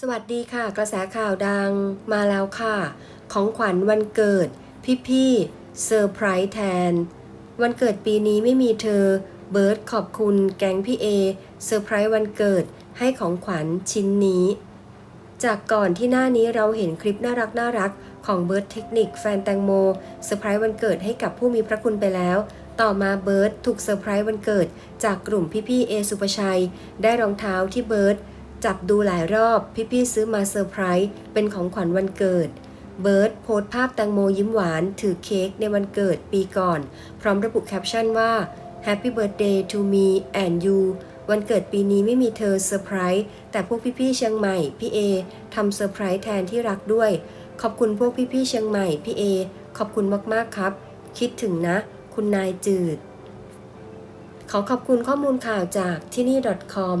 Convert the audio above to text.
สวัสดีค่ะ กระแสข่าวดังมาแล้วค่ะ ของขวัญวันเกิด พี่พี่เซอร์ไพรส์แทน วันเกิดปีนี้ไม่มีเธอ เบิร์ดขอบคุณแก๊งพี่เอเซอร์ไพรส์วันเกิดให้ของขวัญชิ้นนี้ จากก่อนที่หน้านี้เราเห็นคลิปน่ารักน่ารักของเบิร์ดเทคนิคแฟนแตงโมเซอร์ไพรส์วันเกิดให้กับผู้มีพระคุณไปแล้ว ต่อมาเบิร์ดถูกเซอร์ไพรส์วันเกิด จากกลุ่มพี่ๆเอสุปชัย ได้รองเท้าที่เบิร์ด จับดูหลายรอบพี่ๆซื้อมาเซอร์ไพรส์เป็นของขวัญวันเกิด เบิร์ดโพสภาพแตงโมยิ้มหวาน ถือเค้กในวันเกิดปีก่อน พร้อมระบุแคปชั่นว่า Happy Birthday to me and you วันเกิดปีนี้ไม่มีเธอเซอร์ไพรส์แต่พวกพี่ๆเชียงใหม่ พี่เอทำเซอร์ไพรส์แทนที่รักด้วย ขอบคุณพวกพี่ๆเชียงใหม่ พี่เอ ขอบคุณมากๆครับ คิดถึงนะ คุณนายจืด ขอขอบคุณข้อมูลข่าวจากที่นี่ .com